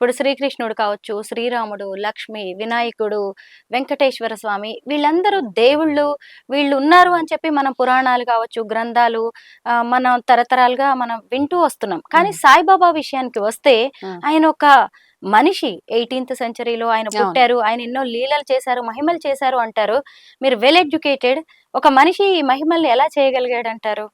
ఇప్పుడు శ్రీకృష్ణుడు కావచ్చు శ్రీరాముడు లక్ష్మి వినాయకుడు వెంకటేశ్వర స్వామి వీళ్ళందరూ దేవుళ్ళు వీళ్ళు ఉన్నారు అని చెప్పి మనం పురాణాలు కావచ్చు గ్రంథాలు మనం తరతరాలుగా మనం వింటూ వస్తున్నాం కానీ. సాయిబాబా విషయానికి వస్తే. ఆయన ఒక మనిషి ఎయిటీన్త్ సెంచరీలో ఆయన. పుట్టారు ఆయన ఎన్నో లీలలు చేశారు మహిమలు చేశారు అంటారు మీరు వెల్ ఎడ్యుకేటెడ్ ఒక మనిషి ఈ మహిమల్ని ఎలా చేయగలిగాడు అంటారు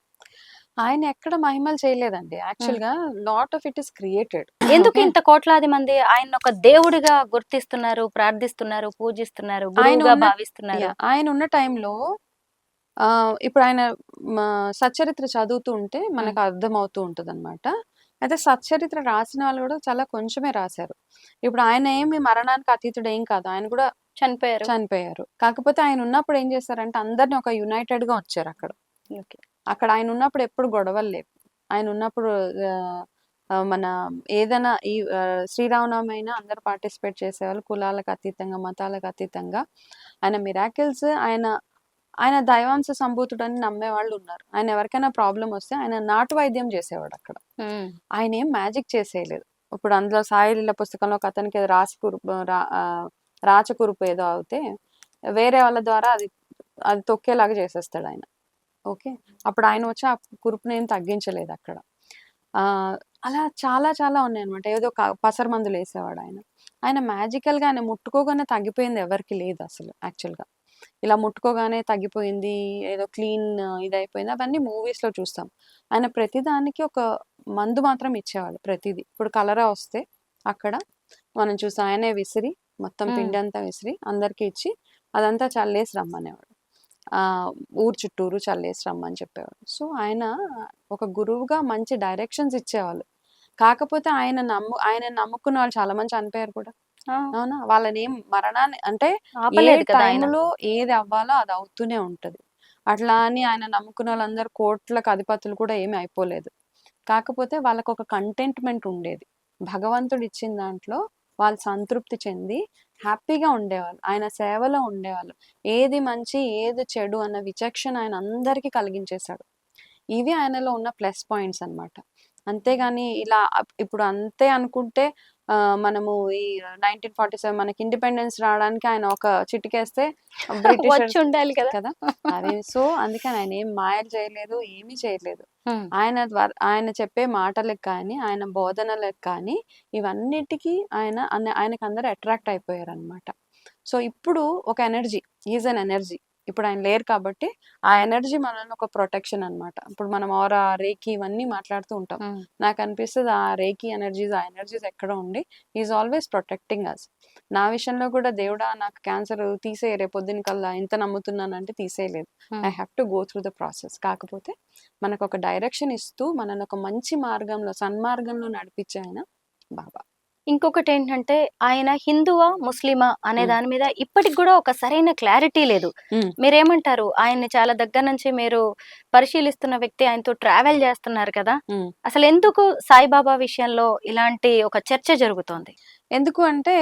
ఆయన ఎక్కడ మహిమలు చేయలేదండి. యాక్చువల్గా lot of it is created. ఎందుకు ఇంత కోట్లాది మంది ఆయన ఒక దేవుడిగా గుర్తిస్తున్నారు ప్రార్థిస్తున్నారు పూజిస్తున్నారు ఉన్న- భావిస్తున్నారు? ఆయన ఉన్న టైంలో ఆ, ఇప్పుడు ఆయన సచ్చరిత్ర చదువుతూ ఉంటే మనకు అర్థం అవుతూ ఉంటది అనమాట అయితే సచ్చరిత్ర రాసిన వాళ్ళు కూడా చాలా కొంచెమే రాశారు. ఇప్పుడు ఆయన ఏమి మరణానికి అతీతుడు ఏం కాదు. ఆయన కూడా చనిపోయారు. చనిపోయారు. కాకపోతే ఆయన ఉన్నప్పుడు ఏం చేశారంటే అందరిని ఒక యునైటెడ్గా వచ్చారు అక్కడ. అక్కడ ఆయన ఉన్నప్పుడు ఎప్పుడు గొడవలు లేవు. ఆయన ఉన్నప్పుడు మన ఏదైనా ఈ శ్రీరామనవమి అయినా అందరు పార్టిసిపేట్ చేసేవాళ్ళు కులాలకు అతీతంగా మతాలకు అతీతంగా. ఆయన మిరాకిల్స్ ఆయన ఆయన దైవాంశ సంభూతుడని నమ్మే వాళ్ళు ఉన్నారు. ఆయన ఎవరికైనా ప్రాబ్లం వస్తే ఆయన నాటు వైద్యం చేసేవాడు అక్కడ. ఆయన ఏం మ్యాజిక్ చేసేయలేదు. ఇప్పుడు అందులో సాయిలీల పుస్తకంలో ఒక అతనికి ఏదో రాసి కురుపు రా- ఆ, రాచ కురుపు ఏదో అవుతే వేరే వాళ్ళ ద్వారా అది అది తొక్కేలాగా చేసేస్తాడు ఆయన. ఓకే. అప్పుడు ఆయన వచ్చి ఆ కురుపుని ఏం తగ్గించలేదు అక్కడ. ఆ అలా చాలా చాలా ఉన్నాయి అనమాట ఏదో పసర మందులు వేసేవాడు ఆయన. ఆయన మ్యాజికల్గా ఆయన ముట్టుకోగానే తగ్గిపోయింది ఎవరికి లేదు అసలు యాక్చువల్గా ఇలా ముట్టుకోగానే తగ్గిపోయింది ఏదో క్లీన్ ఇది అయిపోయింది అవన్నీ మూవీస్లో చూస్తాం. ఆయన ప్రతిదానికి ఒక మందు మాత్రం ఇచ్చేవాళ్ళు ప్రతిదీ. ఇప్పుడు కలరా వస్తే అక్కడ మనం చూసాం ఆయనే విసిరి మొత్తం. పిండి అంతా విసిరి అందరికి ఇచ్చి అదంతా చల్లేసి రమ్మనేవాడు. ఊరు చుట్టూరు చల్లేసి రమ్మని చెప్పేవాడు సో ఆయన ఒక గురువుగా మంచి డైరెక్షన్స్ ఇచ్చేవాళ్ళు. కాకపోతే ఆయన నమ్ము ఆయన నమ్ముకున్న వాళ్ళు చాలా మంది చనిపోయారు కూడా. అవునా? వాళ్ళని ఏం మరణాన్ని అంటే టైంలో ఏది అవ్వాలో అది అవుతూనే ఉంటది. అట్లా అని ఆయన నమ్ముకున్న వాళ్ళందరూ కోట్లకు అధిపతులు కూడా ఏమీ అయిపోలేదు. కాకపోతే వాళ్ళకు ఒక కంటెంట్మెంట్ ఉండేది. భగవంతుడు ఇచ్చిన దాంట్లో వాళ్ళు సంతృప్తి చెంది హ్యాపీగా ఉండేవాళ్ళు. ఆయన సేవలో ఉండేవాళ్ళు. ఏది మంచి ఏది చెడు అన్న విచక్షణ ఆయన అందరికీ కలిగించేశాడు. ఇవి ఆయనలో ఉన్న ప్లస్ పాయింట్స్ అన్నమాట. అంతేగాని ఇలా ఇప్పుడు అంతే అనుకుంటే మనము ఈ నైన్టీన్ ఫార్టీ సెవెన్ మనకి ఇండిపెండెన్స్ రావడానికి ఆయన ఒక చిటికేస్తే బ్రిటిష్ ఉండాలి కదా. కదా? అదే సో అందుకని ఆయన ఏం మాయలు చేయలేదు ఏమీ చేయలేదు. ఆయన ఆయన చెప్పే మాటలకు కానీ ఆయన బోధనలకు కానీ ఇవన్నిటికీ ఆయన ఆయనకు అందరు అట్రాక్ట్ అయిపోయారు అనమాట సో ఇప్పుడు ఒక ఎనర్జీ ఈజ్ అన్ ఎనర్జీ. ఇప్పుడు ఆయన లేరు కాబట్టి ఆ ఎనర్జీ మనల్ని ఒక ప్రొటెక్షన్ అన్నమాట. ఇప్పుడు మనం ఆరా రేకి ఇవన్నీ మాట్లాడుతూ ఉంటాం. నాకు అనిపిస్తుంది ఆ రేకి ఎనర్జీస్ ఆ ఎనర్జీస్ ఎక్కడ ఉండి ఈజ్ ఆల్వేస్ ప్రొటెక్టింగ్ అస్ నా విషయంలో కూడా దేవుడా నాకు క్యాన్సర్ తీసే రేపొద్దున కల్లా ఎంత నమ్ముతున్నానంటే తీసేయలేదు. I. Have to go through the process కాకపోతే మనకు ఒక డైరెక్షన్ ఇస్తూ మనల్ని ఒక మంచి మార్గంలో సన్మార్గంలో నడిపించే ఆయన బాబా. ఇంకొకటి ఏంటంటే ఆయన హిందువా ముస్లిమా అనే. దాని మీద ఇప్పటికి కూడా ఒక సరైన క్లారిటీ లేదు. మీరేమంటారు? ఆయన్ని చాలా దగ్గర నుంచి మీరు పరిశీలిస్తున్న వ్యక్తి ఆయనతో ట్రావెల్ చేస్తున్నారు కదా. అసలు ఎందుకు సాయిబాబా విషయంలో ఇలాంటి ఒక చర్చ జరుగుతోంది? ఎందుకు అంటే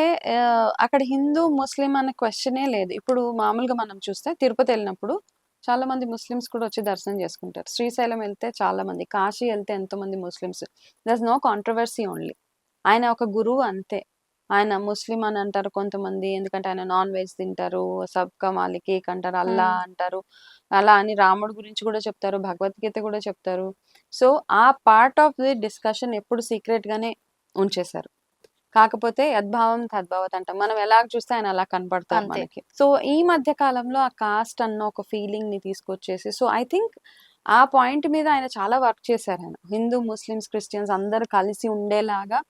అక్కడ హిందూ ముస్లిం అనే క్వశ్చనే లేదు. ఇప్పుడు మామూలుగా మనం చూస్తే తిరుపతి వెళ్ళినప్పుడు చాలా మంది ముస్లిమ్స్ కూడా వచ్చి దర్శనం చేసుకుంటారు. శ్రీశైలం వెళ్తే చాలా మంది కాశీ వెళ్తే ఎంతో మంది Muslims. There's no controversy only ఆయన ఒక గురువు అంతే. ఆయన ముస్లిం అని అంటారు కొంతమంది. ఎందుకంటే ఆయన నాన్ వెజ్ తింటారు. సబ్కా మాలిక్ ఏక్ అంటారు అల్లా. అంటారు. అలా అని రాముడు గురించి కూడా చెప్తారు భగవద్గీత కూడా చెప్తారు. సో ఆ పార్ట్ ఆఫ్ ది డిస్కషన్ ఎప్పుడు సీక్రెట్ గానే ఉంచేశారు. కాకపోతే యద్భావం తద్భావత్ అంటాం. మనం ఎలా చూస్తే ఆయన అలా కనపడతారు. మనకి. సో ఈ మధ్య కాలంలో ఆ కాస్ట్ అన్న ఒక ఫీలింగ్ని తీసుకొచ్చేసి సో ఐ థింక్ ఆ పాయింట్ మీద ఆయన చాలా వర్క్ చేశారు ఆయన. హిందూ ముస్లిమ్స్ క్రిస్టియన్స్ అందరూ కలిసి ఉండేలాగా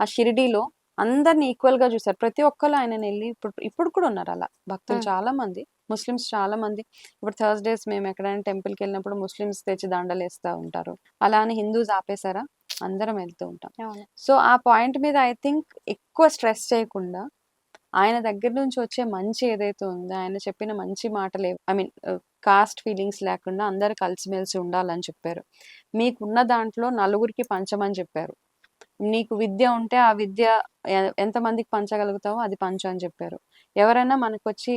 ఆ షిరిడీలో అందరిని ఈక్వల్గా చూశారు ప్రతి ఒక్కరు ఆయన వెళ్ళి ఇప్పుడు ఇప్పుడు కూడా ఉన్నారు అలా. భక్తులు. చాలా మంది ముస్లిమ్స్ చాలా మంది ఇప్పుడు థర్స్డేస్ మేము ఎక్కడైనా టెంపుల్కి వెళ్ళినప్పుడు ముస్లిమ్స్ తెచ్చి దండలు వేస్తూ ఉంటారు. అలా అని హిందూస్ ఆపేశారా? అందరం వెళ్తూ ఉంటాం. సో ఆ పాయింట్ మీద ఐ థింక్ ఎక్కువ స్ట్రెస్ చేయకుండా ఆయన దగ్గర నుంచి వచ్చే మంచి ఏదైతే ఉందో ఆయన చెప్పిన మంచి మాటలు ఐ మీన్ కాస్ట్ ఫీలింగ్స్ లేకుండా అందరు కలిసిమెలిసి ఉండాలని చెప్పారు. మీకున్న దాంట్లో నలుగురికి పంచమని చెప్పారు. నీకు విద్య ఉంటే ఆ విద్య ఎంతమందికి పంచగలుగుతావో అది పంచు అని చెప్పారు. ఎవరైనా మనకు వచ్చి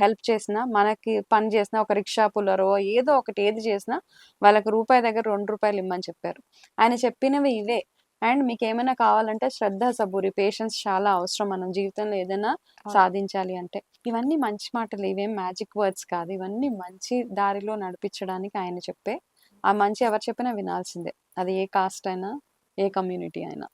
హెల్ప్ చేసినా మనకి పని చేసినా ఒక రిక్షా పుల్లరో ఏదో ఒకటి ఏది చేసినా వాళ్ళకి రూపాయి దగ్గర రెండు రూపాయలు ఇమ్మని చెప్పారు. ఆయన చెప్పినవి ఇవే. అండ్ మీకు ఏమైనా కావాలంటే శ్రద్ధ సబూరి పేషెన్స్ చాలా అవసరం మనం జీవితంలో ఏదైనా సాధించాలి అంటే. ఇవన్నీ మంచి మాటలు ఇవేం మ్యాజిక్ వర్డ్స్ కాదు. ఇవన్నీ మంచి దారిలో నడిపించడానికి ఆయన చెప్పే ఆ మంచి ఎవరు చెప్పినా వినాల్సిందే. అది ఏ కాస్ట్ అయినా ఏ కమ్యూనిటీ అయినా.